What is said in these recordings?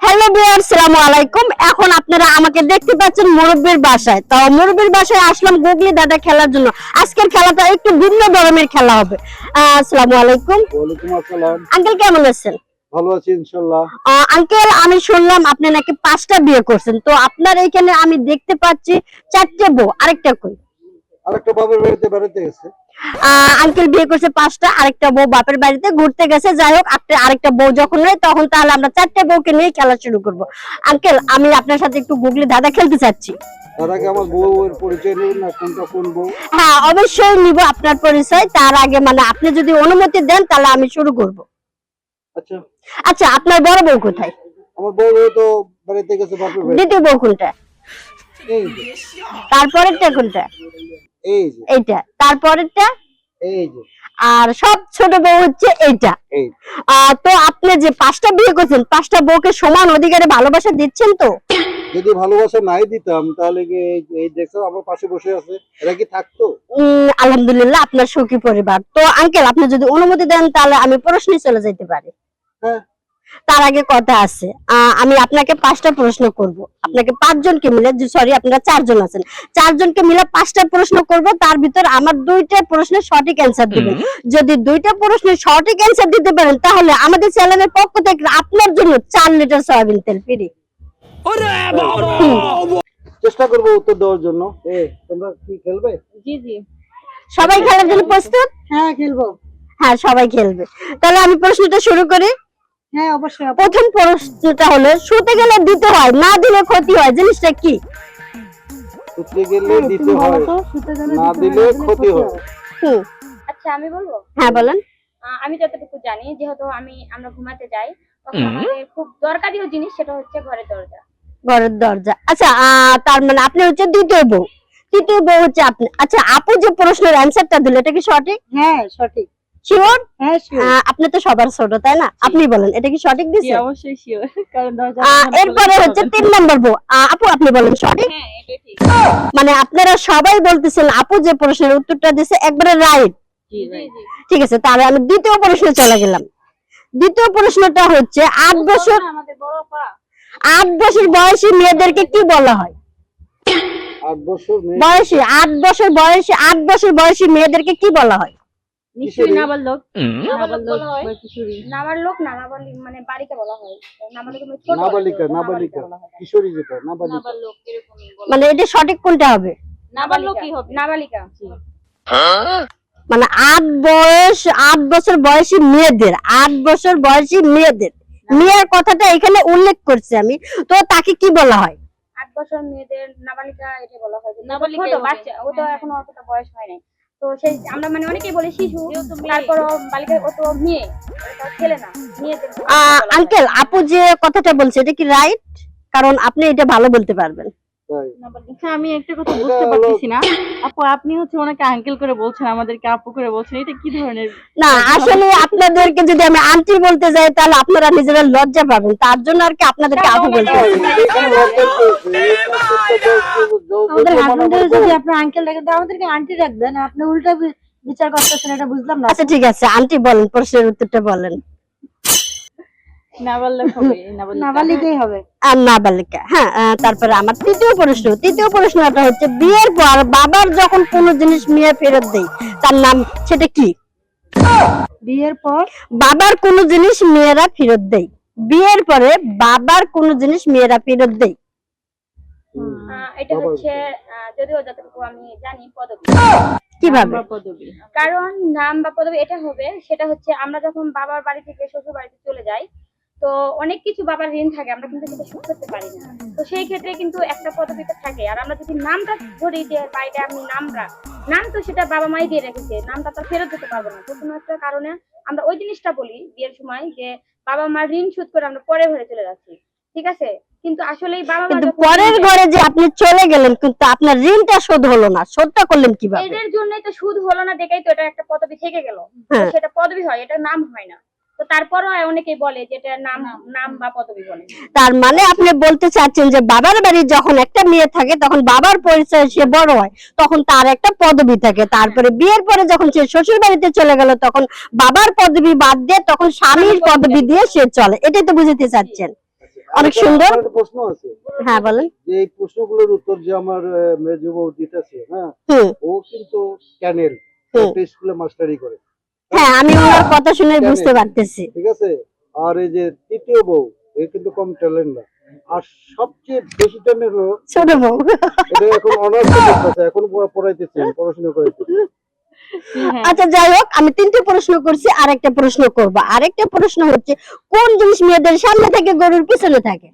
Hello বিয়ার সালামু আলাইকুম। এখন আপনারা আমাকে দেখতে পাচ্ছেন মুরব্বীর বাসায়। তো মুরব্বীর বাসায় আসলাম গুগলি দাদা খেলার জন্য। আজকের খেলাটা একটু ভিন্ন ধরনের খেলা হবে। আসসালামু আলাইকুম। ওয়ালাইকুম আসসালাম। আঙ্কেল কেমন আছেন? ভালো আছি ইনশাল্লাহ। আঙ্কেল আমি শুনলাম আপনি নাকি পাঁচটা বিয়ে করছেন। তো আপনার এইখানে আমি দেখতে পাচ্ছি চারটে বউ আরেকটা কই? আরেকটা বাবার বাড়িতে বেড়াতে গেছে। আঙ্কেল বিয়ে করছে পাঁচটা আরেকটা বউ বাপের বাড়িতে ঘুরতে গেছে। যাই হোক আরেকটা বউ যখন নেই তখন তাহলে আমরা চারটে বউকে নিয়ে খেলা শুরু করব। আঙ্কেল আমি আপনার সাথে একটু গুগলি দাদা খেলতে চাচ্ছি। তার আগে আমার বউয়ের পরিচয় নেবেন না কোনটা কোন বউ? হ্যাঁ অবশ্যই নিব আপনার পরিচয়। তার আগে মানে আপনি যদি অনুমতি দেন তাহলে আমি শুরু করব। আচ্ছা। আচ্ছা আপনার বড় বউ কোথায়? আমার বউ তো বাড়িতে গেছে বাপের বাড়ি দ্বিতীয় বউ কোনটা? তারপরেরটা কোনটা? এই যে। এইটা তারপরেরটা? এই যে। আর সব ছোট বউ হচ্ছে এইটা। এই তো আপনি যে পাঁচটা বিয়ে করছেন পাঁচটা বউকে সমান অধিকারে ভালোবাসা দিচ্ছেন তো? যদি ভালোবাসা নাই দিতাম তাহলে কি এই দেখছ আমার পাশে বসে আছে এরা কি থাকতো? আলহামদুলিল্লাহ আপনার সুখী পরিবার। তো আঙ্কেল আপনি যদি অনুমতি দেন তাহলে আমি প্রশ্নে চলে যেতে পারি। হ্যাঁ। তার আগে কথা আছে। আমি আপনাকে পাঁচটা প্রশ্ন করব। আপনাকে পাঁচজনকে মিলে সরি আপনারা চারজন আছেন। চারজনকে মিলে পাঁচটা প্রশ্ন করব তার ভিতর আমার দুইটা প্রশ্নের সঠিক অ্যান্সার দিবেন। যদি দুইটা প্রশ্নের সঠিক অ্যান্সার দিতে পারেন তাহলে আমাদের চ্যানেলের পক্ষ থেকে আপনার জন্য চার লিটার সয়াবিন তেল ফ্রি চেষ্টা করব উত্তর দেওয়ার জন্য। এ তোমরা কি খেলবে? জি জি। সবাই খেলার জন্য প্রস্তুত? হ্যাঁ খেলব। হ্যাঁ সবাই খেলবে। তাহলে আমি প্রশ্নটা শুরু করি। হ্যাঁ অবশ্যই প্রথম প্রশ্নটা হলো শুতে গেলে দিতে হয় না দিলে ক্ষতি হয় জিনিসটা কি? শুতে গেলে দিতে হয় না দিলে ক্ষতি হয়। হুম, আচ্ছা আমি বলব? হ্যাঁ বলেন। আমি যতটুকু জানি যেহেতু আমি আমরা ঘুমাতে যাই তখন আমাদের খুব দরকারিও জিনিস সেটা হচ্ছে ঘরের দরজা। ঘরের দরজা। আচ্ছা আহ, তার মানে আপনি হচ্ছে দ্বিতীয় বউ। তৃতীয় বউ হচ্ছে আপনি। আচ্ছা আপু যে প্রশ্নের অ্যান্সারটা দিল এটা কি সঠিক? হ্যাঁ সঠিক। শিওর হ্যাঁ আপনি তো সবার ছোট তাই না? আপনি বলেন এটা কি সঠিক দিছে? অবশ্যই শিওর কারণ এরপরে হচ্ছে তিন নম্বর বউ। আপু আপনি বলেন সঠিক? হ্যাঁ মানে আপনারা সবাই বলতেছেন আপু যে প্রশ্নের উত্তরটা দিছে একবারে রাইট ঠিক আছে তাহলে আমি দ্বিতীয় প্রশ্নে চলে গেলাম। দ্বিতীয় প্রশ্নটা হচ্ছে আট বছর আট বছর বয়সী মেয়েদেরকে কি বলা হয়? আট বছর বয়সী আট বছর বয়সী আট বছর বয়সী মেয়েদেরকে কি বলা হয়? নিশ্চয়ই। নাবালক। নাবালক হয়। নামার লোক না নাবালিক মানে বালিকা বলা হয়। নাবালিকা মানে নাবালিকা নাবালিকা। হয়। কিশোরী যেটা নাবালিকা। নাবালক মানে এটা সঠিক কোনটা হবে? নাবালকই হবে নাবালিকা। মানে আট বয়স আট বছর বয়সী মেয়েদের আট বছর বয়সী মেয়েদের। মেয়ের কথাটা এখানে উল্লেখ করছি আমি। তো তাকে কি বলা হয়? আট বছর মেয়েদের নাবালিকা এটা বলা হয়। হবে। বাচ্চা ও তো হ্যাঁ, এখনও অতটা বয়স হয় নাই। তো সেই আমরা মানে অনেকেই বলি শিশু তারপর বালিকা অত মেয়ে ছেলে না মেয়েদের আঙ্কেল আপু যে কথাটা বলছে এটা কি রাইট কারণ আপনি এটা ভালো বলতে পারবেন। আচ্ছা আমি একটা কথা বুঝতে পারতেছি না। আপু আপনি হচ্ছে ওনাকে আঙ্কেল করে বলছেন আমাদেরকে আপু করে বলছেন এটা কি ধরনের না আসলে আপনাদেরকে যদি আমি আন্টি বলতে যাই তাহলে আপনারা নিজেরা লজ্জা পাবেন। তার জন্য আর কি আপনাদেরকে আপু বলতে আমাদের হাজবেন্ডের যদি আপনার আঙ্কেল ডাকেন তো আমাদেরকে আন্টি রাখবেন। আপনি উল্টা বিচার করতেছেন এটা বুঝলাম না। আচ্ছা ঠিক আছে। আন্টি বলেন প্রশ্নের উত্তরটা বলেন নাবালক হবে নাবালিকা নাবালিকাই হবে আর নাবালিকা হ্যাঁ আহ, তারপরে আমার তৃতীয় প্রশ্ন তৃতীয় প্রশ্নটা হচ্ছে বিয়ের পর বাবার যখন কোনো জিনিস মেয়ে ফেরত দেয় তার নাম সেটা কি? বিয়ের পর? বাবার কোনো জিনিস মেয়েরা ফেরত দেয় বিয়ের পরে বাবার কোনো জিনিস মেয়েরা ফেরত দেয়। আহ, এটা হচ্ছে যদিও যতটুকু আমি জানি পদবী। কীভাবে? পদবী। কারণ নাম বা পদবী এটা হবে সেটা হচ্ছে আমরা যখন বাবার বাড়ি থেকে শ্বশুর বাড়িতে চলে যাই তো অনেক কিছু বাবার ঋণ থাকে আমরা কিন্তু সেটা শোধ করতে পারি না। তো সেই ক্ষেত্রে কিন্তু একটা পদবিতে থাকে। আর আমরা যদি নামটা ধরি যে বাড়িতে আমি নামটা নাম তো সেটা বাবা মাই দিয়ে রেখেছে নামটা তো ফেরত দিতে পারব না। তো কোনো একটা কারণে আমরা ওই জিনিসটা বলি বিয়ের সময় যে বাবা মার ঋণ শোধ করে আমরা পরে ঘরে চলে যাচ্ছি। ঠিক আছে? কিন্তু বাবা মা পরের ঘরে যে আপনি চলে গেলেন কিন্তু আপনার ঋণটা শোধ হলো না। শোধটা করলেন কীভাবে? এদের জন্যই তো সুদ হলো না দেখেই তো এটা একটা পদবি থেকে গেল। হ্যাঁ। সেটা পদবি হয় এটা নাম হয় না। তো তারপরও অনেকেই বলে যে নাম নাম। বা পদবি বলে। তার মানে আপনি বলতে চাচ্ছেন যে বাবার বাড়ি যখন একটা মেয়ে থাকে তখন বাবার পরিচয় সে বড় হয় তখন তার একটা পদবি থাকে। তারপরে বিয়ের পরে যখন সে শ্বশুর বাড়িতে চলে গেল তখন বাবার পদবি বাদ দিয়ে তখন স্বামীর পদবি দিয়ে সে চলে। এটাই তো বুঝতে চাচ্ছেন। অনেক সুন্দর। প্রশ্ন আছে। হ্যাঁ বলেন। যে এই প্রশ্নগুলোর উত্তর যে আমার দিতেছে হ্যাঁ ও কিন্তু ক্যানেল স্কুলে মাস্টারি করে। হ্যাঁ আমি ওনার কথা শুনে বুঝতে পারতেছি। ঠিক আছে? আর এই যে তৃতীয় বউ এ কিন্তু কম ট্যালেন্ট না। আর সবচেয়ে বেশি ট্যালেন্ট হলো ছোট বউ। এটা এখন অনার্স করতেছে এখন পড়াশোনা হ্যাঁ। আচ্ছা যাই হোক আমি তিনটে প্রশ্ন করছি আরেকটা প্রশ্ন করব। আরেকটা প্রশ্ন হচ্ছে কোন জিনিস মেয়েদের সামনে থাকে গরুর পিছনে থাকে?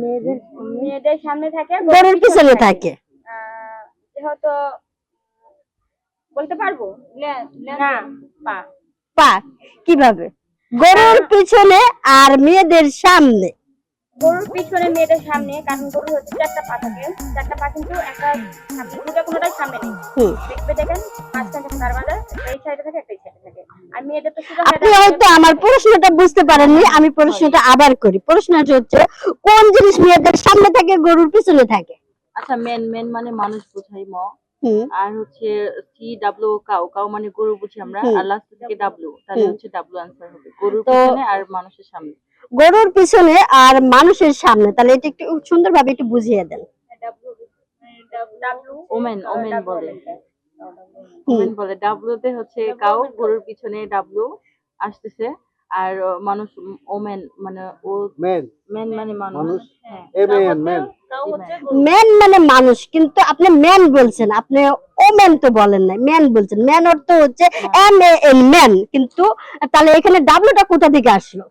মেয়েদের মেয়েদের সামনে থাকে গরুর পিছনে থাকে। যেহেতু বলতে পারব? না পা। পা। কীভাবে? গরুর পিছনে আর মেয়েদের সামনে। গরুর পিছনে মেয়েদের সামনে কারণ গরুর হচ্ছে চারটা পা থাকে। চারটা পা কিন্তু একটা দুটা কোনোটাই সামনে নেই। দেখবে দেখেন মাঝখানে কারবাদা এই সাইডে থাকে একটা সাইডে থাকে। আর মেয়েদের তো শুধু আপনি হয়তো আমার প্রশ্নটা বুঝতে পারেননি আমি প্রশ্নটা আবার করি। প্রশ্নটা হচ্ছে কোন জিনিস মেয়েদের সামনে থাকে গরুর পিছনে থাকে? আচ্ছা মেন মেন মানে মানুষ বোঝাই ম। আর হচ্ছে সি ডাব্লিউ কাউ কাউ মানে গরু বুঝি আমরা। আর লাস্ট থেকে ডাব্লিউ তাহলে হচ্ছে ডাব্লিউ আনসার হবে। গরুর পিছনে আর মানুষের সামনে। গরুর পিছনে আর মানুষের সামনে তাহলে এটা একটু সুন্দরভাবে একটু বুঝিয়ে দেন। ডাব্লু ওমেন ওমেন বলে। ওমেন বলে। ডাব্লিউ তে হচ্ছে কাউ গরুর পিছনে ডাব্লিউ আসতেছে। আর মানুষ ওমেন মানে ও ম্যান মেন মানে মানুষ। হ্যাঁ। এম এন ম্যান ম্যান মানে মানুষ কিন্তু আপনি মেন বলছেন আপনি ওমেন তো বলেন না ম্যান বলছেন। ম্যান অর্থ হচ্ছে এম এ এন ম্যান কিন্তু তাহলে এখানে ডাব্লুটা কোথা থেকে আসলো?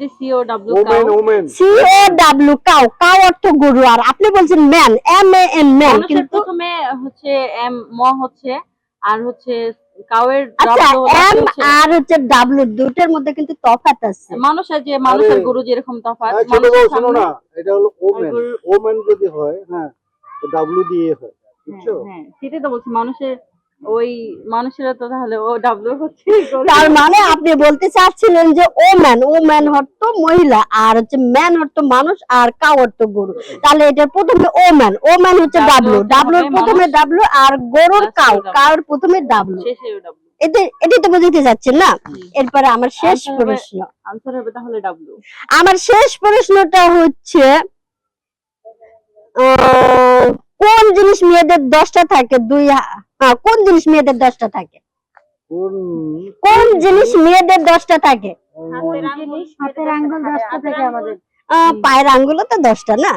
যে C O W cow women women C O W cow cow অর্থ গরু। আর আপনি বলছেন man M A N man কিন্তু প্রথমে হচ্ছে এম ম হচ্ছে আর হচ্ছে কাউয়ের আচ্ছা এম আর হচ্ছে ডাব্লিউ দুটোর মধ্যে কিন্তু তফাৎ আছে। মানুষের যে মানুষের গরু যেরকম তফাৎ হ্যাঁ, ছোট মানুষের বউ শোনো না এটা হলো ওমেন ওমেন যদি হয় হ্যাঁ ডাব্লিউ দিয়ে হয় বুঝছ? হ্যাঁ, হ্যাঁ সেটাই তো বলছি মানুষের ওই মানুষের তো তাহলে ও হচ্ছে তার মানে আপনি বলতে চাচ্ছিলেন যে ও ম্যান ও ম্যান অর্থ মহিলা আর হচ্ছে ম্যান অর্থ মানুষ আর কাউ অর্থ গরু। তাহলে এটা প্রথমে ও ম্যান ও ম্যান হচ্ছে ডাব্লু প্রথমে। ডাব্লু আর গরুর কাউ কাউর প্রথমে ডাব্লু এটাই তো বুঝতে যাচ্ছেন না? এরপরে আমার শেষ প্রশ্ন। আনসার হবে তাহলে ডাব্লিউ আমার শেষ প্রশ্নটা হচ্ছে কোন জিনিস মেয়েদের দশটা থাকে? দুই হ্যাঁ, কোন জিনিস মেয়েদের দশটা থাকে? কোন কোন জিনিস মেয়েদের দশটা থাকে? হাতের আঙ্গুল দশটা থেকে আমাদের। আহ, পায়ের আঙ্গুলও তো দশটা না?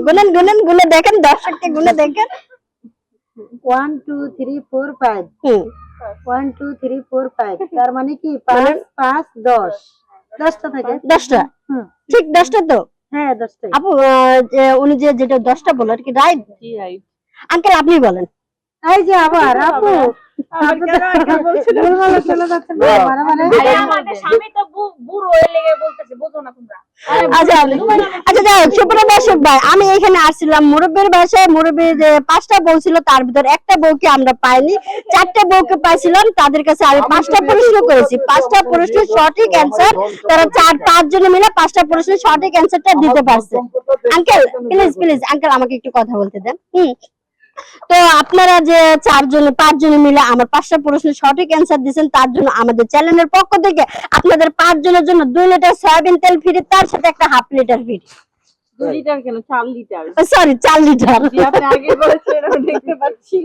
গুনেন গুনেন গুনে দেখেন দর্শককে গুনে দেখেন। One two three four five হুম। One two three four five তার মানে কি? পাঁচ পাঁচ দশ। দশটা থাকে। দশটা। ঠিক দশটা তো? হ্যাঁ দশটাই। আপু আহ, যে উনি যে যেটা দশটা বললেন কি রাইট? জি রাইট। আঙ্কেল আপনি বলেন। এই যে আবার আপু। আপনি তো ভুলভাল চলে যাচ্ছেন না, মানে মানে যেটা- আরে আমাদের স্বামী তো বু- বুড়ো হয়ে লেগে বলতেছে বোঝো না তোমরা। আচ্ছা আচ্ছা আমি এখানে আসছিলাম মুরব্বীর বাসায়। পাঁচটা বউ ছিল, তার ভিতর একটা বউকে আমরা পাইনি। চারটা বউকে পাইছিলাম, তাদের কাছে আমি পাঁচটা প্রশ্ন করেছি। পাঁচটা প্রশ্নের সঠিক অ্যান্সার তারা চার, পাঁচ জনে মিলে পাঁচটা প্রশ্নের সঠিক অ্যান্সারটা দিতে পারছে। আঙ্কেল প্লিজ প্লিজ আঙ্কেল আমাকে একটু কথা বলতে দেন। হুম তো আপনারা যে চারজনে পাঁচজনে মিলে আমার পাঁচটা প্রশ্নের সঠিক অ্যান্সার দিয়েছেন তার জন্য আমাদের চ্যানেলের পক্ষ থেকে আপনাদের পাঁচজনের জন্য দুই লিটার সয়াবিন তেল ফ্রি তার সাথে একটা হাফ লিটার ফ্রি দুই লিটার কেন? চার লিটার। সরি চার লিটার। আপনি আগে বলেছেন দেখতে পাচ্ছি।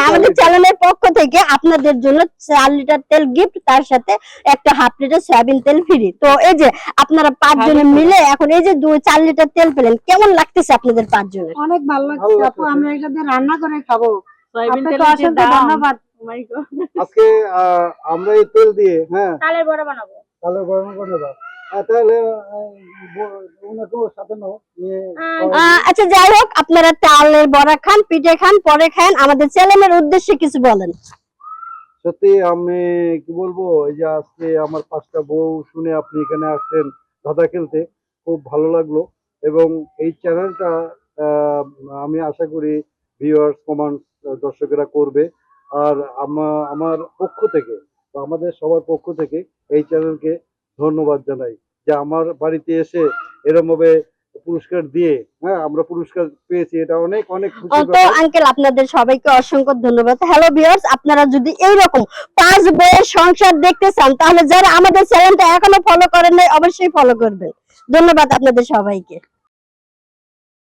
আমাদের চ্যানেলের পক্ষ থেকে আপনাদের জন্য চার লিটার তেল গিফট তার সাথে একটা হাফ লিটার সয়াবিন তেল ফ্রি তো এই যে আপনারা পাঁচজনে মিলে এখন এই যে দুই চার লিটার তেল পেলেন কেমন লাগতেছে আপনাদের পাঁচজনের? অনেক ভালো লাগছে আপু আমরা এটা দিয়ে রান্না করে খাব। ধন্যবাদ. আজকে আমরা এই তেল দিয়ে হ্যাঁ। কালের বড় বানাবো। তাহলে গরম করে আচ্ছা যাই হোক আপনারা চালের বড়া খান পিঠে খান পরে খান আমাদের চ্যানেলের উদ্দেশ্যে কিছু বলেন। সত্যি আমি কি বলব এই যে আজকে আমার পাঁচটা বউ শুনে আপনি এখানে আসছেন ধাঁধা খেলতে খুব ভালো লাগল। এবং এই চ্যানেলটা আমি আশা করি ভিউয়ার্স কমান্ড দর্শকেরা করবে। আর আমার পক্ষ থেকে আমাদের সবার পক্ষ থেকে এই চ্যানেলকে ধন্যবাদ জানাই যে আমার বাড়িতে এসে এরমভাবে পুরস্কার দিয়ে হ্যাঁ আমরা পুরস্কার পেয়েছি এটা অনেক অনেক তো আঙ্কেল আপনাদের সবাইকে অসংখ্য ধন্যবাদ। হ্যালো ভিউয়ার্স আপনারা যদি এই রকম পাঁচ বইয়ের সংসার দেখতে চান তাহলে যারা আমাদের চ্যানেলটা এখনও ফলো করেন নাই অবশ্যই ফলো করবেন। ধন্যবাদ আপনাদের সবাইকে।